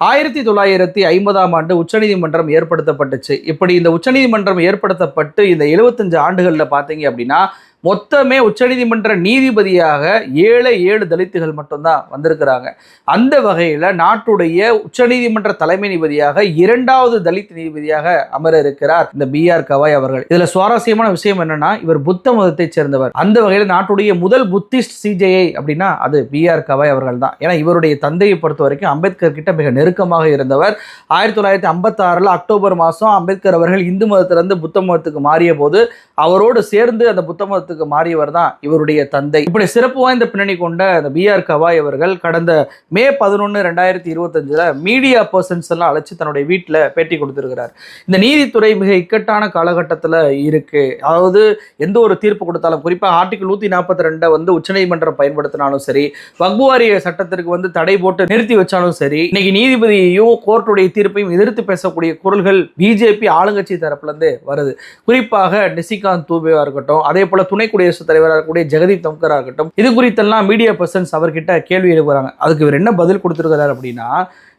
ஆயிரத்தி தொள்ளாயிரத்தி ஐம்பதாம் ஆண்டு உச்சநீதிமன்றம் ஏற்படுத்தப்பட்டுச்சு. இப்படி இந்த உச்சநீதிமன்றம் ஏற்படுத்தப்பட்டு இந்த 75 ஆண்டுகளில் பார்த்தீங்க அப்படின்னா மொத்தமே உச்சநீதிமன்ற நீதிபதியாக ஏழு ஏழு தலித்துகள் மட்டும்தான் வந்திருக்கிறாங்க. அந்த வகையில் நாட்டுடைய உச்சநீதிமன்ற தலைமை நீதிபதியாக இரண்டாவது தலித் நீதிபதியாக அமர இருக்கிறார் இந்த பி ஆர் கவாய் அவர்கள். இதில் சுவாரஸ்யமான விஷயம் என்னன்னா இவர் புத்த மதத்தைச் சேர்ந்தவர். அந்த வகையில் நாட்டுடைய முதல் புத்திஸ்ட் சிஜேஐ அப்படின்னா அது பி ஆர் கவாய் அவர்கள் தான் ஏன்னா இவருடைய தந்தையை பொறுத்த வரைக்கும் அம்பேத்கர் கிட்ட மிக நெருக்கமாக இருந்தவர். ஆயிரத்தி தொள்ளாயிரத்தி ஐம்பத்தாறில் அக்டோபர் மாதம் அம்பேத்கர் அவர்கள் இந்து மதத்திலிருந்து புத்த மதத்துக்கு மாறிய போது அவரோடு சேர்ந்து அந்த புத்த மதத்துக்கு மாறியவர் தான் இவருடைய தந்தை. இப்படி சிறப்பு வாய்ந்த பின்னணி கொண்ட இந்த பி ஆர் கவாய் அவர்கள் கடந்த மே பதினொன்று ரெண்டாயிரத்தி இருபத்தஞ்சில் மீடியா பர்சன்ஸ் எல்லாம் அழைச்சி தன்னுடைய வீட்டில் பேட்டி கொடுத்துருக்கிறார். இந்த நீதித்துறை மிக இக்கட்டான காலகட்டத்தில் இருக்கு. அதாவது எந்த ஒரு தீர்ப்பு கொடுத்தாலும் குறிப்பாக ஆர்டிகல் நூற்றி நாற்பத்தி ரெண்டை வந்து உச்சநீதிமன்றம் பயன்படுத்தினாலும் சரி வக்புவாரிய சட்டத்திற்கு வந்து தடை போட்டு நிறுத்தி வச்சாலும் சரி இன்னைக்கு நீதிபதியையும் கோர்ட்டுடைய தீர்ப்பையும் எதிர்த்து பேசக்கூடிய குரல்கள் பிஜேபி ஆளுங்கட்சி தரப்புலேருந்து வருது. குறிப்பாக நிசிகாந்த் தூபேவா இருக்கட்டும் அதே போல துணை குடியரசுத் தலைவராக இருக்கக்கூடிய ஜெகதீப் தம்கராக இருக்கட்டும் இது குறித்தெல்லாம் மீடியா பர்சன்ஸ் அவர்கிட்ட கேள்வி எழுப்புறாங்க. அதுக்கு இவர் என்ன பதில் கொடுத்துருக்கிறார் அப்படின்னா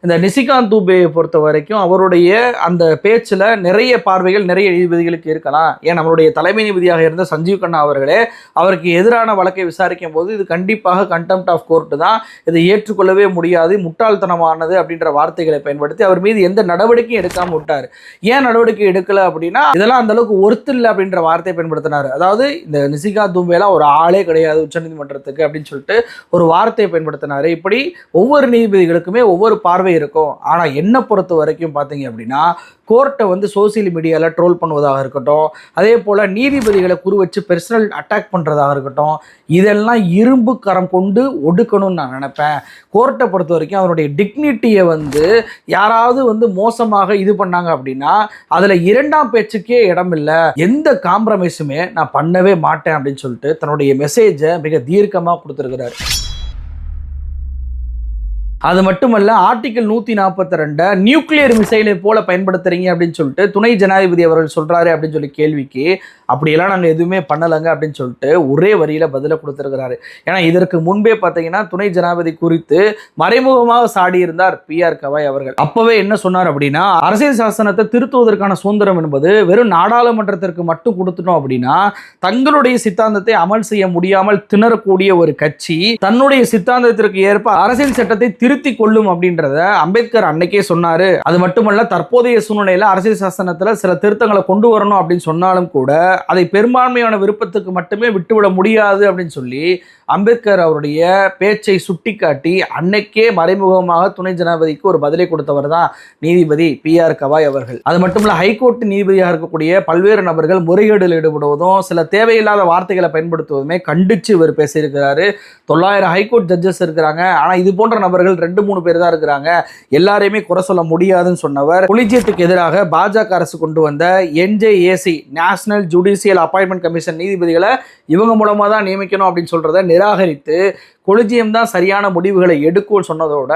இந்த நிசிகாந்த் தூபேயை பொறுத்த வரைக்கும் அவருடைய அந்த பேச்சில் நிறைய பார்வைகள் நிறைய நீதிபதிகளுக்கு இருக்கலாம். ஏன்? நம்மளுடைய தலைமை நீதிபதியாக இருந்த சஞ்சீவ் கண்ணா அவர்களே அவருக்கு எதிரான வழக்கை விசாரிக்கும் போது இது கண்டிப்பாக கண்டெம்ட் ஆஃப் கோர்ட்டு தான். இதை ஏற்றுக்கொள்ளவே முடியாது. முட்டாள்தனமானது அப்படின்ற வார்த்தைகளை பயன்படுத்தி அவர் மீது எந்த நடவடிக்கையும் எடுக்காமல் விட்டார். ஏன் நடவடிக்கை எடுக்கலை அப்படின்னா இதெல்லாம் அந்த அளவுக்கு ஒருத்து இல்லை அப்படின்ற வார்த்தையை பயன்படுத்தினார். அதாவது இந்த நிசிகாந்த் தூம்பேலாம் ஒரு ஆளே கிடையாது உச்சநீதிமன்றத்துக்கு அப்படின்னு சொல்லிட்டு ஒரு வார்த்தையை பயன்படுத்தினார். இப்படி ஒவ்வொரு நீதிபதிகளுக்குமே ஒவ்வொரு பார்வை இருக்கும். ஆனால் என்னை பொறுத்த வரைக்கும் பார்த்தீங்க அப்படின்னா கோர்ட்டை வந்து சோசியல் மீடியாவில் ட்ரோல் பண்ணுவதாக இருக்கட்டும் அதே போல் நீதிபதிகளை குறு வச்சு பெர்சனல் அட்டாக் பண்ணுறதாக இருக்கட்டும் இதெல்லாம் இரும்பு கரம் கொண்டு ஒடுக்கணும்னு நான் நினப்பேன். கோர்ட்டை பொறுத்த வரைக்கும் அவருடைய டிக்னிட்டியை வந்து யாராவது வந்து மோசமாக இது பண்ணாங்க அப்படின்னா அதில் இரண்டாம் பேச்சுக்கே இடம் இல்லை. எந்த காம்ப்ரமைஸுமே நான் பண்ணவே மாட்டேன் அப்படின்னு சொல்லிட்டு தன்னுடைய மெசேஜை மிக தீர்க்கமாக கொடுத்துருக்கிறார். அது மட்டுமல்ல ஆர்டிகல் நூற்றி நாற்பத்தி ரெண்டை நியூக்ளியர் மிசைலை போல பயன்படுத்துறீங்க அப்படின்னு சொல்லிட்டு துணை ஜனாதிபதி அவர்கள் சொல்றாரு அப்படின்னு சொல்லி கேள்விக்கு அப்படியெல்லாம் நாங்கள் எதுவுமே பண்ணலைங்க அப்படின்னு சொல்லிட்டு ஒரே வரியில் பதிலை கொடுத்துருக்கிறாரு. ஏன்னா இதற்கு முன்பே பார்த்தீங்கன்னா துணை ஜனாதிபதி குறித்து மறைமுகமாக சாடியிருந்தார் பி ஆர் கவாய் அவர்கள். அப்போவே என்ன சொன்னார் அப்படின்னா அரசியல் சாசனத்தை திருத்துவதற்கான சுதந்திரம் என்பது வெறும் நாடாளுமன்றத்திற்கு மட்டும் கொடுத்துட்டோம் அப்படின்னா தங்களுடைய சித்தாந்தத்தை அமல் செய்ய முடியாமல் திணறக்கூடிய ஒரு கட்சி தன்னுடைய சித்தாந்தத்திற்கு ஏற்ப அரசியல் சட்டத்தை திருத்தி கொள்ளும் அப்படின்றத அம்பேத்கர் அன்னைக்கே சொன்னாரு. அது மட்டுமல்ல தற்போதைய சூழ்நிலையில அரசியல் சாசனத்துல சில திருத்தங்களை கொண்டு வரணும் அப்படின்னு சொன்னாலும் கூட அதை பெரும்பான்மையான விருப்பத்துக்கு மட்டுமே விட்டுவிட முடியாது அப்படின்னு சொல்லி அம்பேத்கர் அவருடைய பேச்சை சுட்டிக்காட்டி அன்னைக்கே மறைமுகமாக துணை ஜனாதிபதிக்கு ஒரு பதிலை கொடுத்தவர் தான் நீதிபதி பி ஆர் கவாய் அவர்கள். அது மட்டும் இல்ல ஹைகோர்ட் நீதிபதியாக இருக்கக்கூடிய பல்வேறு நபர்கள் முறைகேடில் ஈடுபடுவதும் சில தேவையில்லாத வார்த்தைகளை பயன்படுத்துவதுமே கண்டிச்சு இவர் பேசியிருக்கிறாரு. தொள்ளாயிரம் ஹைகோர்ட் ஜட்ஜஸ் இருக்கிறாங்க. ஆனா இது போன்ற நபர்கள் ரெண்டு மூணு பேர் தான் இருக்கிறாங்க. எல்லாரையுமே குறை சொல்ல முடியாதுன்னு சொன்னவர். புலிஜியத்துக்கு எதிராக பாஜக அரசு கொண்டு வந்த என்ஜேஏசி நேஷனல் ஜுடி ஜுடிஷியல் அப்பாயின்மெண்ட் கமிஷன் நீதிபதிகளை இவங்க மூலமாக தான் நியமிக்கணும் அப்படின்னு சொல்கிறத நிராகரித்து கொலிஜியம் தான் சரியான முடிவுகளை எடுக்கும்னு சொன்னதோட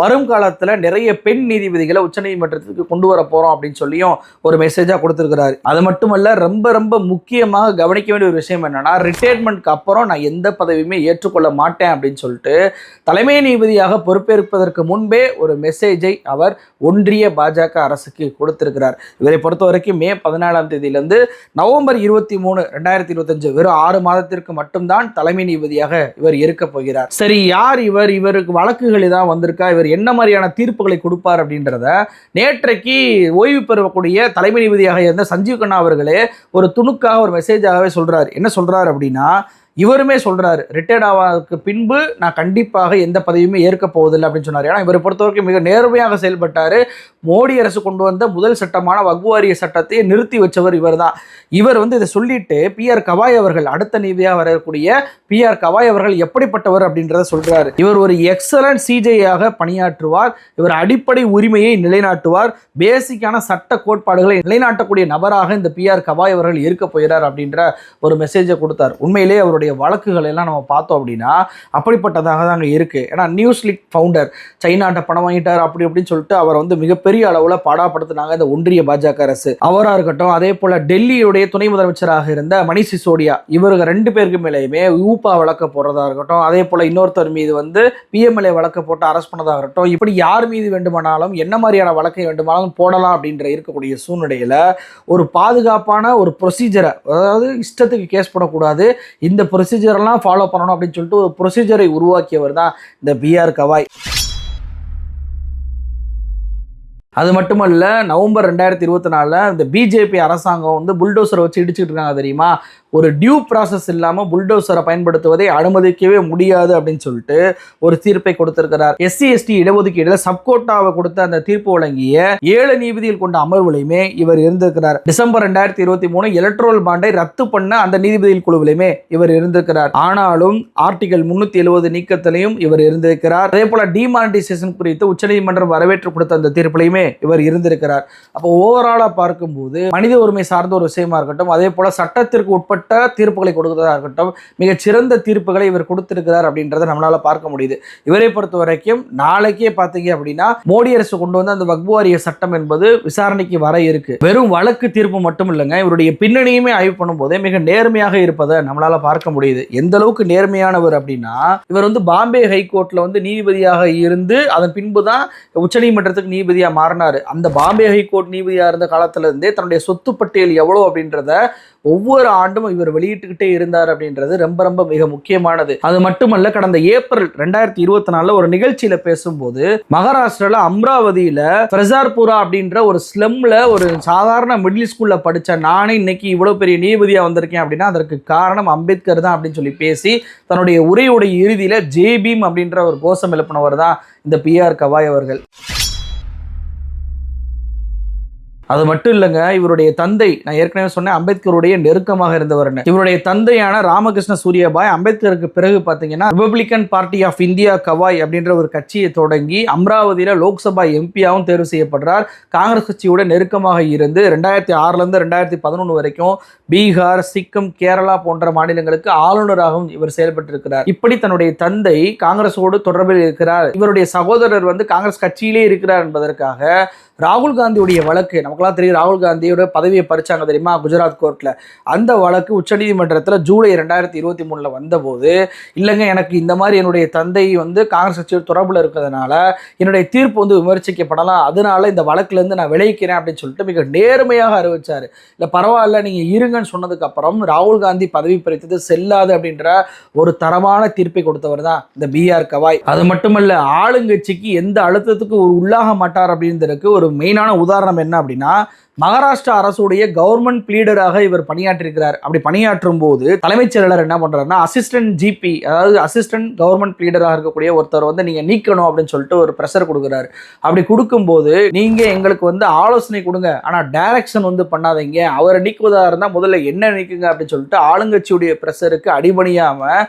வரும் காலத்தில் நிறைய பெண் நீதிபதிகளை உச்சநீதிமன்றத்துக்கு கொண்டு வர போகிறோம் அப்படின்னு சொல்லியும் ஒரு மெசேஜாக கொடுத்துருக்கிறாரு. அது மட்டுமல்ல ரொம்ப ரொம்ப முக்கியமாக கவனிக்க வேண்டிய ஒரு விஷயம் என்னென்னா ரிட்டையர்மெண்ட்க்கு அப்புறம் நான் எந்த பதவியுமே ஏற்றுக்கொள்ள மாட்டேன் அப்படின்னு சொல்லிட்டு தலைமை நீதிபதியாக பொறுப்பேற்பதற்கு முன்பே ஒரு மெசேஜை அவர் ஒன்றிய பாஜக அரசுக்கு கொடுத்திருக்கிறார். இவரை பொறுத்த வரைக்கும் மே பதினாலாம் தேதியிலிருந்து நவம்பர் இருபத்தி மூணு ரெண்டாயிரத்தி இருபத்தஞ்சு வெறும் ஆறு மாதத்திற்கு மட்டும்தான் தலைமை நீதிபதியாக இவர் இருக்க போகிறார். சரி யார் இவர்? இவருக்கு வழக்குகள் ஏதாவது வந்திருக்கா? இவர் என்ன மாதிரியான தீர்ப்புகளை கொடுப்பார் அப்படின்றத நேற்றைக்கு ஓய்வு பெறக்கூடிய தலைமை நீதிபதியாக இருந்த சஞ்சீவ் கண்ணா அவர்களே ஒரு துணுக்காக ஒரு மெசேஜாகவே சொல்கிறார் என்ன சொல்கிறார் அப்படின்னா இவருமே சொல்கிறார் ரிட்டையர்ட் ஆவதற்கு பின்பு நான் கண்டிப்பாக எந்த பதவியுமே ஏற்க போவதில்லை அப்படின்னு சொன்னார். ஏன்னா இவரை பொறுத்தவரைக்கும் மிக நேர்மையாக செயல்பட்டார். மோடி அரசு கொண்டு வந்த முதல் சட்டமான வகுவாரிய சட்டத்தை நிறுத்தி வச்சவர் இவர் தான் இவர் வந்து இதை சொல்லிட்டு பி ஆர் கவாய் அவர்கள் அடுத்த நீதியாக வரக்கூடிய பி ஆர் கவாய் அவர்கள் எப்படிப்பட்டவர் அப்படின்றத சொல்றாரு. இவர் ஒரு எக்ஸலன்ட் சிஜேயாக பணியாற்றுவார் இவர் அடிப்படை உரிமையை நிலைநாட்டுவார் பேசிக்கான சட்ட கோட்பாடுகளை நிலைநாட்டக்கூடிய நபராக இந்த பி ஆர் கவாய் அவர்கள் இருக்க போகிறார் அப்படின்ற ஒரு மெசேஜை கொடுத்தார். உண்மையிலே அவருடைய வழக்குகள் எல்லாம் நம்ம பார்த்தோம் அப்படின்னா அப்படிப்பட்டதாக தான் அங்கே இருக்குது ஏன்னா நியூஸ் லீக் ஃபவுண்டர் சைனாட்ட பணம் வாங்கிட்டார் அப்படி அப்படின்னு சொல்லிட்டு அவர் வந்து மிகப்பெரிய அளவில் பாடாப்படுத்தினாங்க இந்த ஒன்றிய பாஜக அரசு. அவராக இருக்கட்டும் அதே போல் டெல்லியுடைய துணை முதலமைச்சராக இருந்த மணிஷ் சிசோடியா இவர்கள் ரெண்டு பேருக்கு மேலேயுமே யூபா வழக்க போடுறதா இருக்கட்டும் அதே போல் இன்னொருத்தர் மீது வந்து பிஎம்எல்ஏ வழக்க போட்டு அரெஸ்ட் பண்ணதாக இருக்கட்டும் இப்படி யார் மீது வேண்டுமானாலும் என்ன மாதிரியான வழக்கை வேண்டுமானாலும் போடலாம் அப்படின்ற இருக்கக்கூடிய சூழ்நிலையில் ஒரு பாதுகாப்பான ஒரு ப்ரொசீஜரை அதாவது இஷ்டத்துக்கு கேஸ் போடக்கூடாது இந்த ப்ரொசீஜர்லாம் ஃபாலோ பண்ணணும் அப்படின்னு சொல்லிட்டு ஒரு ப்ரொசீஜரை உருவாக்கியவர் தான் இந்த பிஆர் கவாய். அது மட்டுமல்ல நவம்பர் ரெண்டாயிரத்தி இருபத்தி நாலில் இந்த பிஜேபி அரசாங்கம் வந்து புல்டோசரை வச்சு இடிச்சுட்டு இருக்காங்க தெரியுமா? ஒரு டியூ ப்ராசஸ் இல்லாமல் புல்டோசரை பயன்படுத்துவதை அனுமதிக்கவே முடியாது அப்படின்னு சொல்லிட்டு ஒரு தீர்ப்பை கொடுத்திருக்கிறார். எஸ்சி எஸ்டி இடஒதுக்கீடுல சப்கோட்டாவை கொடுத்த அந்த தீர்ப்பு வழங்கிய ஏழு நீதிபதிகள் கொண்ட அமர்வுலையுமே இவர் இருந்திருக்கிறார். டிசம்பர் ரெண்டாயிரத்தி இருபத்தி மூணு எலக்ட்ரோல் பாண்டை ரத்து பண்ண அந்த நீதிபதிகள் குழுவிலுமே இவர் இருந்திருக்கிறார். ஆனாலும் ஆர்டிகல் முன்னூத்தி எழுபது நீக்கத்திலையும் இவர் இருந்திருக்கிறார். அதே போல டிமானிட்டைசேஷன் குறித்து உச்சநீதிமன்றம் வரவேற்று கொடுத்த அந்த தீர்ப்பிலையுமே இவர் இருந்திருக்கிறார். அப்போ ஓவராலா பார்க்கும்போது மனித உரிமை சார்ந்த ஒரு விஷயமா இருக்கட்டும் அதே போல சட்டத்திற்கு உட்பட்ட தீர்ப்புகளை கொடுக்கிறதா இருக்கட்டும் மிகச்சிறந்த தீர்ப்புகளை இவர் கொடுத்திருக்கிறார் அப்படின்றத நம்மளால பார்க்க முடியுது. இவரை பொறுத்த வரைக்கும் நாளைக்கே பார்த்தீங்க அப்படின்னா மோடி அரசு கொண்டு வந்த அந்த வக்பு வாரிய சட்டம் என்பது விசாரணைக்கு வர இருக்கு. வெறும் வழக்கு தீர்ப்பு மட்டும் இல்லைங்க இவருடைய பின்னணியுமே ஆய்வு பண்ணும்போதே மிக நேர்மையாக இருப்பதை நம்மளால பார்க்க முடியுது. எந்த அளவுக்கு நேர்மையானவர் அப்படின்னா இவர் வந்து பாம்பே ஹைகோர்ட்ல வந்து நீதிபதியாக இருந்து அதன் பின்பு தான் உச்சநீதிமன்றத்துக்கு நீதிபதியா மாறினார். அந்த பாம்பே ஹைகோர்ட் நீதிபதியா இருந்த காலத்துல இருந்தே தன்னுடைய சொத்து பட்டியல் எவ்வளவு அப்படின்றத ஒவ்வொரு ஆண்டும் இவர் வெளியிட்டுக்கிட்டே இருந்தார் அப்படின்றது ரொம்ப ரொம்ப மிக முக்கியமானது. அது மட்டுமல்ல கடந்த ஏப்ரல் ரெண்டாயிரத்தி இருபத்தி நாலுல ஒரு நிகழ்ச்சியில பேசும்போது மகாராஷ்டிரால அம்ராவதியில பிரசார்புரா அப்படின்ற ஒரு ஸ்லம்ல ஒரு சாதாரண மிடில் ஸ்கூல்ல படிச்ச நானே இன்னைக்கு இவ்வளவு பெரிய நீதிபதியா வந்திருக்கேன் அப்படின்னா அதற்கு காரணம் அம்பேத்கர் தான் அப்படின்னு சொல்லி பேசி தன்னுடைய உரையுடைய இறுதியில ஜேபீம் அப்படின்ற ஒரு கோஷம் எழுப்பினவர் தான் இந்த பிஆர் கவாய் அவர்கள். அது மட்டும் இல்லைங்க இவருடைய தந்தை நான் ஏற்கனவே சொன்னேன் அம்பேத்கருடைய நெருக்கமாக இருந்தவர்னு இவருடைய தந்தையான ராமகிருஷ்ண சூரியபாய் அம்பேத்கருக்கு பிறகு பார்த்தீங்கன்னா republican party of India Gavai அப்படின்ற ஒரு கட்சியை தொடங்கி அமராவதியில் லோக்சபா எம்பியாவும் தேர்வு செய்யப்படுறார். காங்கிரஸ் கட்சியோட நெருக்கமாக இருந்து ரெண்டாயிரத்தி ஆறுலேருந்து ரெண்டாயிரத்தி பதினொன்று வரைக்கும் பீகார் சிக்கிம் கேரளா போன்ற மாநிலங்களுக்கு ஆளுநராகவும் இவர் செயல்பட்டிருக்கிறார். இப்படி தன்னுடைய தந்தை காங்கிரஸோடு தொடர்பில் இருக்கிறார். இவருடைய சகோதரர் வந்து காங்கிரஸ் கட்சியிலே இருக்கிறார் என்பதற்காக ராகுல் காந்தியுடைய வழக்கு நமக்குலாம் தெரியும் ராகுல் காந்தியோட பதவியை பறிச்சாங்க தெரியுமா? குஜராத் கோர்ட்டில் அந்த வழக்கு உச்சநீதிமன்றத்தில் ஜூலை ரெண்டாயிரத்தி இருபத்தி மூணில் வந்தபோது இல்லைங்க எனக்கு இந்த மாதிரி என்னுடைய தந்தை வந்து காங்கிரஸ் கட்சியோட தொடர்பில் இருக்கிறதுனால என்னுடைய தீர்ப்பு வந்து விமர்சிக்கப்படலாம். அதனால இந்த வழக்குலேருந்து நான் விளைவிக்கிறேன் அப்படின்னு சொல்லிட்டு மிக நேர்மையாக அறிவிச்சார். இல்லை பரவாயில்ல நீங்கள் இருங்கன்னு சொன்னதுக்கப்புறம் ராகுல் காந்தி பதவி பறித்தது செல்லாது அப்படின்ற ஒரு தரமான தீர்ப்பை கொடுத்தவர் தான் இந்த பிஆர் கவாய். அது மட்டுமல்ல ஆளுங்கட்சிக்கு எந்த அழுத்தத்துக்கு ஒரு உள்ளாக மாட்டார் அப்படின்றதுக்கு ஒரு மெயினான உதாரணம் என்ன அப்படின்னா மகாராஷ்டிரா அரசுடைய கவர்மெண்ட் ப்ளீடராக இவர் பணியாற்றிருக்கிறார். அப்படி பணியாற்றும் போது தலைமைச் செயலாளர் என்ன பண்ணுறாருன்னா அசிஸ்டன்ட் ஜிபி அதாவது அசிஸ்டன்ட் கவர்மெண்ட் ப்ளீடராக இருக்கக்கூடிய ஒருத்தர் வந்து நீங்க நீக்கணும் அப்படின்னு சொல்லிட்டு ஒரு ப்ரெஷர் கொடுக்குறாரு. அப்படி கொடுக்கும்போது நீங்க எங்களுக்கு வந்து ஆலோசனை கொடுங்க. ஆனா டைரக்ஷன் வந்து பண்ணாதீங்க. அவரை நீக்குவதாக இருந்தால் முதல்ல என்ன நீக்குங்க அப்படின்னு சொல்லிட்டு ஆளுங்கட்சியுடைய ப்ரெஷருக்கு அடிபணியாமல்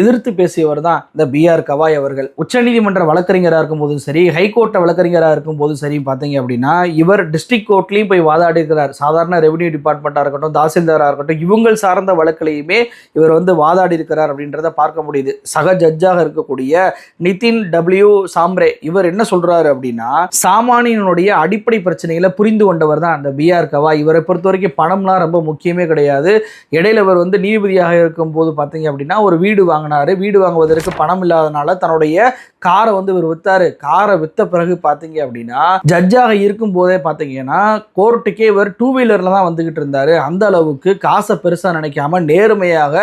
எதிர்த்து பேசியவர் தான் இந்த பிஆர் கவாய் அவர்கள். உச்சநீதிமன்ற வழக்கறிஞராக இருக்கும்போதும் சரி ஹைகோர்ட்டை வழக்கறிஞராக இருக்கும்போதும் சரி பார்த்தீங்க அப்படின்னா இவர் டிஸ்ட்ரிக்ட் கோர்ட்லேயும் போய் வாதாடி இருக்கிறார் சாதாரண ரெவன்யூ டிபார்ட்மெண்ட்டாக இருக்கட்டும் தாசில்தாராக இருக்கட்டும் இவங்கள் சார்ந்த வழக்குலையுமே இவர் வந்து வாதாடி இருக்கிறார் அப்படின்றத பார்க்க முடியுது. சக ஜட்ஜாக இருக்கக்கூடிய நிதின் டபிள்யூ சாம்ரே இவர் என்ன சொல்கிறாரு அப்படின்னா சாமானியனுடைய அடிப்படை பிரச்சனைகளை புரிந்து கொண்டவர் தான் அந்த பிஆர் கவா. இவரை பொறுத்த வரைக்கும் பணம்லாம் ரொம்ப முக்கியமே கிடையாது. இடையில இவர் வந்து நீதிபதியாக இருக்கும்போது பார்த்தீங்க அப்படின்னா ஒரு வீடு வாங்கினாரு. வீடு வாங்குவதற்கு பணம் இல்லாதனால தன்னுடைய காரை வந்து இவர் வித்தாரு. காரை வித்த பிறகு பார்த்தீங்க அப்படின்னா ஜட்ஜாக இருக்கும் போதே பார்த்தீங்கன்னா கோர்ட்டுக்கே இவர் டூ வீலரில் தான் வந்துக்கிட்டு இருந்தார். அந்த அளவுக்கு காசை பெருசாக நினைக்காம நேர்மையாக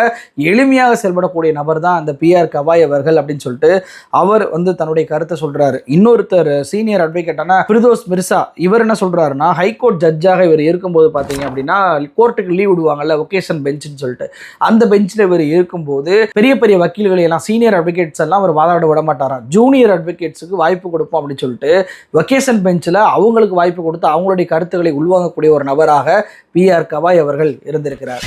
எளிமையாக செயல்படக்கூடிய நபர் தான் அந்த பிஆர் கவாய் அவர்கள் அப்படின்னு சொல்லிட்டு அவர் வந்து தன்னுடைய கருத்தை சொல்கிறாரு இன்னொருத்தர் சீனியர் அட்வொகேட்டான பிரதோஸ் மிர்சா இவர் என்ன சொல்கிறாருன்னா ஹைகோர்ட் ஜட்ஜாக இவர் இருக்கும்போது பார்த்தீங்க அப்படின்னா கோர்ட்டுக்கு லீவ் விடுவாங்கல்ல ஒகேஷன் பெஞ்சுன்னு சொல்லிட்டு. அந்த பெஞ்சில் இவர் இருக்கும்போது பெரிய பெரிய வக்கீல்களை எல்லாம் சீனியர் அட்வொகேட்ஸ் எல்லாம் அவர் வாதாட விட மாட்டாராம். ஜூனியர் அட்வொகேட்ஸுக்கு வாய்ப்பு கொடுப்போம் அப்படின்னு சொல்லிட்டு ஒகேஷன் பெஞ்சில் அவங்களுக்கு வாய்ப்பு கொடுத்து அவங்களுடைய கருத்துக்களை உள்வாங்கக்கூடிய ஒரு நபராக பிஆர் கவாய் அவர்கள் இருந்திருக்கிறார்.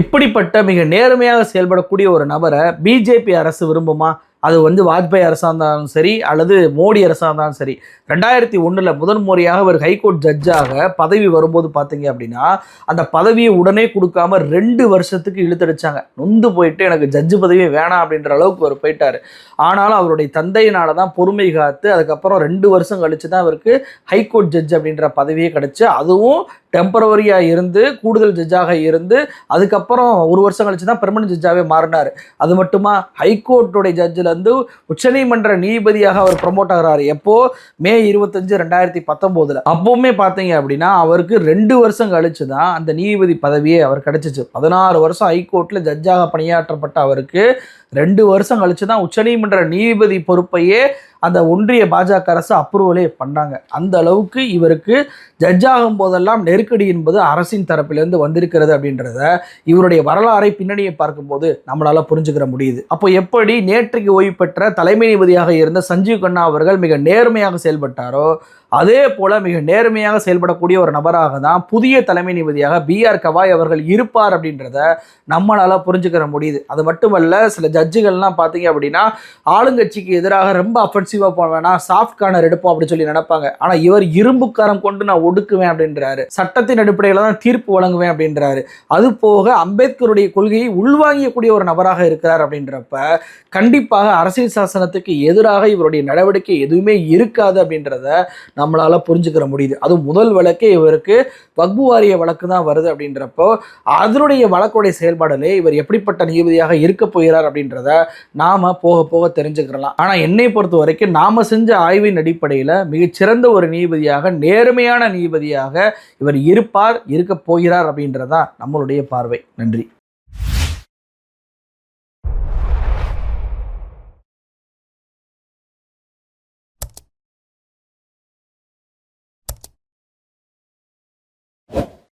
இப்படிப்பட்ட மிக நேர்மையாக செயல்படக்கூடிய ஒரு நபரை பிஜேபி அரசு விரும்புமா? அது வந்து வாஜ்பாய் அரசாக இருந்தாலும் சரி அல்லது மோடி அரசாக இருந்தாலும் சரி. ரெண்டாயிரத்தி ஒன்றில் முதன் முறையாக ஒரு ஹைகோர்ட் ஜட்ஜாக பதவி வரும்போது பார்த்தீங்க அப்படின்னா அந்த பதவியை உடனே கொடுக்காம ரெண்டு வருஷத்துக்கு இழுத்தடிச்சாங்க. நொந்து போயிட்டு எனக்கு ஜட்ஜு பதவி வேணாம் அப்படின்ற அளவுக்கு அவர் போயிட்டார். ஆனாலும் அவருடைய தந்தையினால தான் பொறுமை காத்து அதுக்கப்புறம் ரெண்டு வருஷம் கழித்து தான் அவருக்கு ஹைகோர்ட் ஜட்ஜ் அப்படின்ற பதவியே கிடச்சி அதுவும் டெம்பரவரியாக இருந்து கூடுதல் ஜட்ஜாக இருந்து அதுக்கப்புறம் ஒரு வருஷம் கழிச்சு தான் பெர்மனன்ட் ஜட்ஜாகவே மாறினார். அது மட்டுமா? ஹைகோர்ட்டுடைய ஜட்ஜிலேருந்து உச்சநீதிமன்ற நீதிபதியாக அவர் ப்ரமோட் ஆகிறார். எப்போது மே இருபத்தஞ்சு ரெண்டாயிரத்தி பத்தொம்போதில். அப்போவுமே பார்த்தீங்க அப்படின்னா அவருக்கு ரெண்டு வருஷம் கழிச்சு தான் அந்த நீதிபதி பதவியே அவர் கிடச்சிச்சு. பதினாறு வருஷம் ஹைகோர்ட்டில் ஜட்ஜாக பணியாற்றப்பட்ட அவருக்கு ரெண்டு வருஷம் கழிச்சு தான் உச்சநீதிமன்ற நீதிபதி பொறுப்பையே அந்த ஒன்றிய பாஜக அரசு அப்ரூவலே பண்ணாங்க. அந்த அளவுக்கு இவருக்கு ஜட்ஜ் ஆகும் போதெல்லாம் நெருக்கடி என்பது அரசின் தரப்பிலிருந்து வந்திருக்கிறது அப்படின்றத இவருடைய வரலாறை பின்னணியை பார்க்கும்போது நம்மளால புரிஞ்சுக்கிற முடியுது. அப்போ எப்படி நேற்றைக்கு ஓய்வு பெற்ற தலைமை நீதிபதியாக இருந்த சஞ்சீவ் கண்ணா அவர்கள் மிக நேர்மையாக செயல்பட்டாரோ அதே போல மிக நேர்மையாக செயல்படக்கூடிய ஒரு நபராக தான் புதிய தலைமை நீதிபதியாக பி ஆர் கவாய் அவர்கள் இருப்பார் அப்படின்றத நம்மளால புரிஞ்சுக்கிற முடியுது. அது மட்டுமல்ல சில ஜட்ஜுகள்லாம் பார்த்தீங்க அப்படின்னா ஆளுங்கட்சிக்கு எதிராக ரொம்ப அஃபென்சிவாக போவேனா சாஃப்ட் கார்னர் எடுப்போம் அப்படின்னு சொல்லி நினைப்பாங்க. ஆனால் இவர் இரும்புக்காரம் கொண்டு நான் ஒடுக்குவேன் அப்படின்றாரு. சட்டத்தின் அடிப்படையில் தான் தீர்ப்பு வழங்குவேன் அப்படின்றாரு. அது போக அம்பேத்கருடைய கொள்கையை உள்வாங்கியக்கூடிய ஒரு நபராக இருக்கிறார் அப்படின்றப்ப கண்டிப்பாக அரசியல் சாசனத்துக்கு எதிராக இவருடைய நடவடிக்கை எதுவுமே இருக்காது அப்படின்றத நம்மளால் புரிஞ்சுக்கிற முடியுது. அது முதல் வழக்கே இவருக்கு வக்பு வாரிய வழக்கு தான் வருது அப்படின்றப்போ அதனுடைய வழக்குடைய செயல்பாடுலே இவர் எப்படிப்பட்ட நீதிபதியாக இருக்க போகிறார் அப்படின்றத நாம் போக போக தெரிஞ்சுக்கிறலாம். ஆனால் என்னை பொறுத்த வரைக்கும் நாம் செஞ்ச ஆய்வின் அடிப்படையில் மிகச்சிறந்த ஒரு நீதிபதியாக நேர்மையான நீதிபதியாக இவர் இருப்பார் இருக்க போகிறார் அப்படின்றதான் நம்மளுடைய பார்வை. நன்றி.